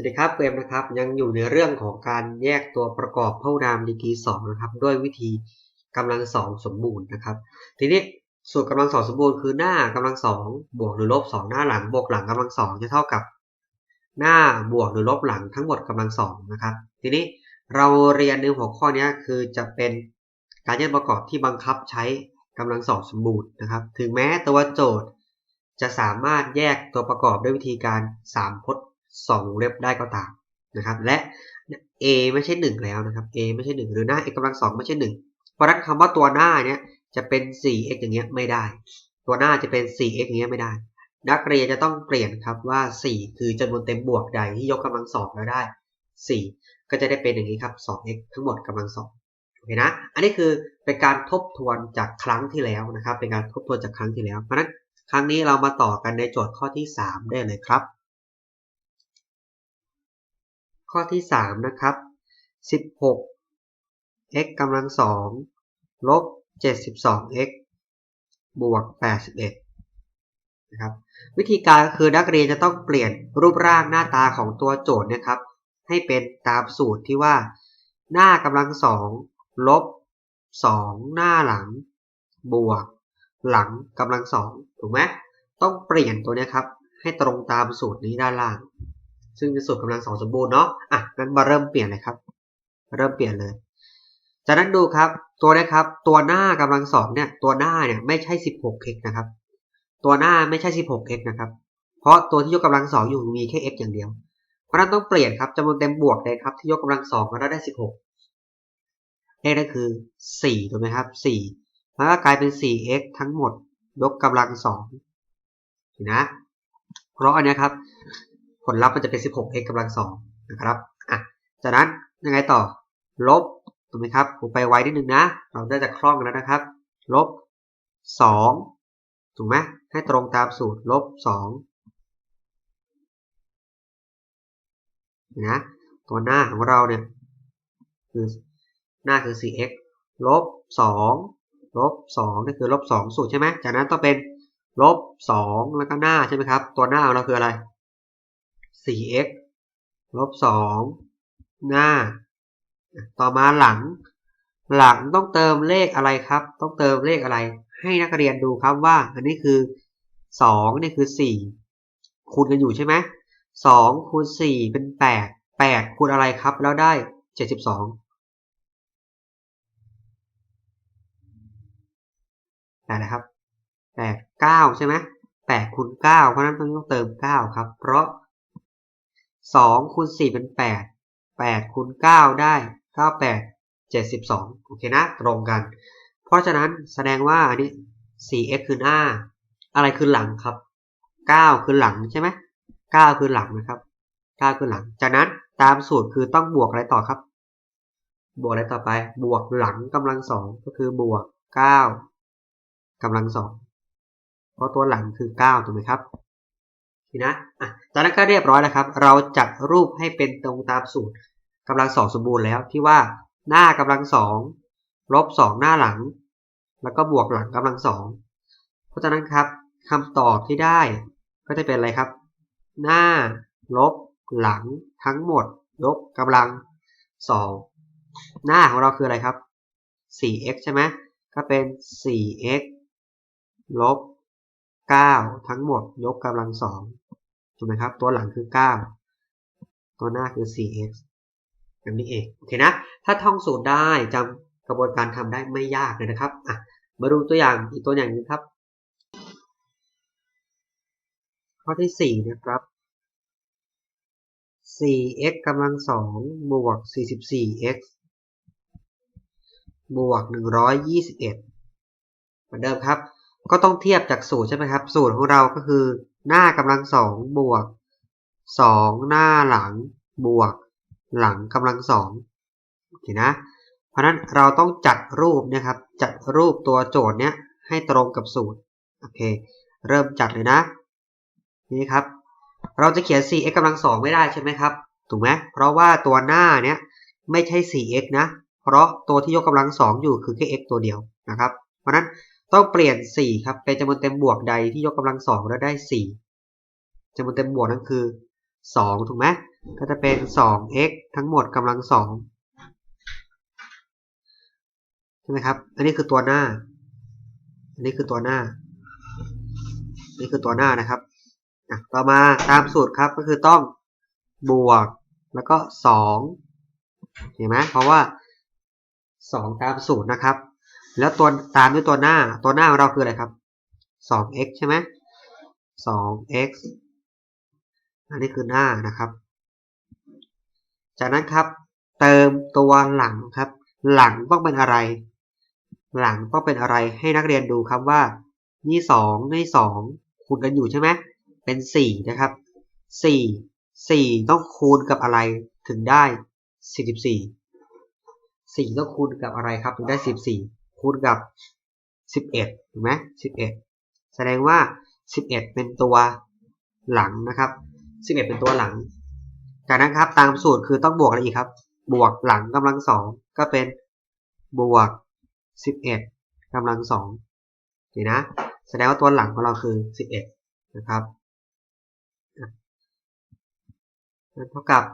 วัสดีครับเวมนะครับยังอยู่ในเรื่องของการแยกตัวประกอบพหุนามดีกรีสองนะครับด้วยวิธีกำลังสองสมบูรณ์นะครับ ทีนี้สูตรกำลังสองสมบูรณ์คือหน้ากำลังสองบวกหรือลบสองหน้าหลังบวกหลังกำลังสองจะเท่ากับ หน้าบวกหรือลบหลังทั้งหมดกำลังสองนะครับ ทีนี้เราเรียนในหัวข้อนี้คือจะเป็นการแยกประกอบที่บังคับใช้กำลังสองสมบูรณ์นะครับ ถึงแม้ตัวโจทย์ จะสามารถแยกตัวประกอบด้วยวิธีการ3พจน์ 2วงเล็บได้ก็ตามนะครับ และ a ไม่ใช่ 1 แล้วนะครับ a ไม่ใช่ 1 หรือหน้า x กำลัง2ไม่ใช่ 1 เพราะนั้นคำว่าตัวหน้าเนี้ยจะเป็น 4x อย่างเงี้ยไม่ได้ ตัวหน้าจะเป็น 4x อย่างเงี้ยไม่ได้ นักเรียนจะต้องเปลี่ยนครับว่า 4 คือจำนวนเต็มบวกใดที่ยกกำลังสองแล้วได้ 4 ก็จะได้เป็นอย่างนี้ครับ 2x ทั้งหมดกำลังสองโอเคนะ อันนี้คือเป็นการทบทวนจากครั้งที่แล้วนะครับ เป็นการทบทวนจากครั้งที่แล้ว เพราะฉะนั้นครั้งนี้เรามาต่อกันในโจทย์ข้อที่ 3 ได้เลยครับ ข้อที่ 3 นะครับ 16 x กำลัง2ลบ 72x บวก 81 นะครับ วิธีการคือนักเรียนจะต้องเปลี่ยนรูปร่างหน้าตาของตัวโจทย์นะครับ ให้เป็นตามสูตรที่ว่า หน้ากำลัง2ลบ 2 หน้าหลัง บวก หลังกำลังสองถูกไหมต้องเปลี่ยนตัวนี้ครับ ให้ตรงตามสูตรนี้ด้านล่าง ซึ่งเป็นสูตรกำลังสองสมบูรณ์เนาะอะงั้นมาเริ่มเปลี่ยนเลยครับ เริ่มเปลี่ยนเลย จากนั้นดูครับ ตัวนี้ครับ ตัวหน้ากำลังสองเนี่ย ตัวหน้าเนี่ยไม่ใช่ 16x นะครับ ตัวหน้าไม่ใช่ 16x นะครับ เพราะตัวที่ยกกำลังสองอยู่มีแค่ x อย่างเดียว เพราะนั้นต้องเปลี่ยนครับจำนวนเต็มบวกเลยครับ ที่ยกกำลังสองก็ได้ 16เลขนั่นคือ4ถูกไหมครับ4แล้วก็กลายเป็น 4x ทั้งหมดยกกำลัง2นะ เพราะอันนี้ครับ ผลลัพธ์มันจะเป็น 16x กำลัง2นะครับอะจากนั้นยังไงต่อ ลบถูกไหมครับผมไปไว้นิดนึงนะ เราได้จะคล่องแล้วนะครับ ลบ 2 ถูกไหมให้ตรงตามสูตร ลบ 2 นะ ตัวหน้าของเราเนี่ยคือหน้าคือ 4x ลบ 2 ลบ2นี่คือลบ 2 สูตรใช่ไหมจากนั้นต้องเป็นลบ 2 แล้วก็หน้าใช่ไหมครับ ตัวหน้าของเราคืออะไร 4x ลบ 2 หน้า ต่อมาหลัง หลังต้องเติมเลขอะไรครับ ต้องเติมเลขอะไร ให้นักเรียนดูครับว่า อันนี้คือ 2 นี่คือ 4 คูณกันอยู่ใช่ไหม2คูณ4เป็น 8 8คูณอะไรครับ แล้วได้ 72แปดนะครับแปดเก้าใช่ไหมแปดคูณเก้าเพราะนั้นต้องเติมเก้าครับ เพราะ สองคูณสี่เป็นแปดแปดคูณเก้าได้เก้าแปดเจ็ดสิบสองโอเคนะ ตรงกัน เพราะฉะนั้นแสดงว่าอันนี้ 4x คือหน้า อะไรคือหลังครับ9คือหลังใช่ไหม9คือหลังนะครับ9คือหลัง จากนั้นตามสูตรคือต้องบวกอะไรต่อครับ บวกอะไรต่อไป บวกหลังกำลังสองก็คือบวก9กำลังสองเพราะตัวหลังคือ9ถูกไหมครับ ทีนะอะจากนั้นก็เรียบร้อยแล้วครับ เราจัดรูปให้เป็นตรงตามสูตรกำลังสองสมบูรณ์แล้วที่ว่าหน้ากำลังสองลบสองหน้าหลัง แล้วก็บวกหลังกำลังสองเพราะฉะนั้นครับคำตอบที่ได้ก็จะเป็นอะไรครับ หน้าลบหลังทั้งหมดยกกำลังสองหน้าของเราคืออะไรครับ 4x ใช่ไหมก็เป็น 4x ลบ 9ทั้งหมดยกกำลังสองถูกไหมครับ ตัวหลังคือ9ตัวหน้าคือ 4x อย่างนี้เอง โอเคนะ ถ้าท่องสูตรได้จำกระบวนการทำได้ไม่ยากเลยนะครับอะมาดูตัวอย่างอีกตัวอย่างนึงครับ ข้อที่ 4 นะครับ 4x กำลังสองบวก 44x บวก 121 เหมือนเดิมครับ ก็ต้องเทียบจากสูตรใช่ไหมครับ สูตรของเราก็คือ หน้ากำลังสองบวกสองหน้าหลังบวก หลังกำลังสองโอเคนะ เพราะนั้นเราต้องจัดรูปนะครับ จัดรูปตัวโจทย์เนี้ยให้ตรงกับสูตรโอเค เริ่มจัดเลยนะ นี่ครับ เราจะเขียน 4x กำลังสองไม่ได้ใช่ไหมครับ ถูกไหมเพราะว่าตัวหน้าเนี้ยไม่ใช่ 4x นะ เพราะตัวที่ยกกำลังสองอยู่คือแค่ x ตัวเดียวนะครับ เพราะนั้น ต้องเปลี่ยน4ครับเป็นจำนวนเต็มบวกใดที่ยกกำลังสองแล้วได้4จำนวนเต็มบวกนั่นคือ2ถูกไหมก็จะเป็น 2x ทั้งหมดกำลัง2ใช่ไหมครับ อันนี้คือตัวหน้า อันนี้คือตัวหน้า นี่คือตัวหน้านะครับต่อมาตามสูตรครับก็คือต้องบวกแล้วก็2เห็นไหมเพราะว่า2ตามสูตรนะครับ แล้วตัวตามด้วยตัวหน้า ตัวหน้าของเราคืออะไรครับ 2x ใช่ไหม 2x อันนี้คือหน้านะครับ จากนั้นครับ เติมตัวหลังครับ หลังต้องเป็นอะไร หลังต้องเป็นอะไรให้นักเรียนดูครับว่านี่สองนี่สองคูณกันอยู่ใช่ไหมเป็นสี่นะครับสี่สี่ต้องคูณกับอะไรถึงได้สี่สิบสี่สี่ต้องคูณกับอะไรครับถึงได้สิบสี่ คูณกับสิบเอ็ดถูกไหมสิบเอ็ดแสดงว่าสิบเป็นตัวหลังนะครับสิบเป็นตัวหลัง จากนั้นครับตามสูตรคือต้องบวกอะไรอีกครับ บวกหลังกำลังสองก็เป็นบวกสิบเอ็ดกำลังสองนี่นะ แสดงว่าตัวหลังของเราคือสิบเอ็ดนะครับเท่ากับ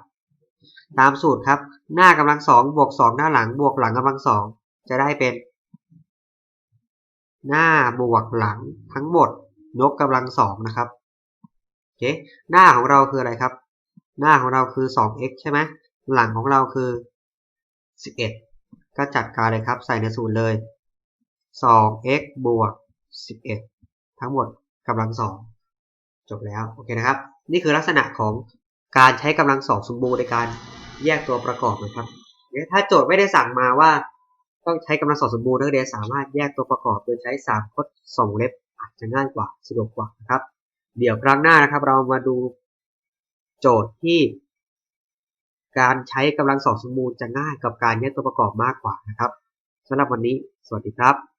ตามสูตรครับ หน้ากำลังสองบวกสองหน้าหลังบวกหลังกำลังสองจะได้เป็น หน้าบวกหลังทั้งหมดยกกำลังสองนะครับโอเคหน้าของเราคืออะไรครับ หน้าของเราคือ 2x ใช่ไหมหลังของเราคือ 11 ก็จัดการเลยครับ ใส่ในสูตรเลย 2x บวก 11 ทั้งหมดกำลังสองจบแล้วโอเคนะครับ นี่คือลักษณะของการใช้กำลังสองสมบูรณ์ในการแยกตัวประกอบนะครับถ้าโจทย์ไม่ได้สั่งมาว่า ต้องใช้กำลังสอดสมบูรณ์นักเรียนสามารถแยกตัวประกอบโดยใช้3คด2เล็บอาจจะง่ายกว่าสะดวกกว่านะครับ เดี๋ยวครั้งหน้านะครับ เรามาดูโจทย์ที่ การใช้กำลังสอดสมบูรณ์จะง่ายกับการแยกตัวประกอบมากกว่านะครับสำหรับวันนี้ สวัสดีครับ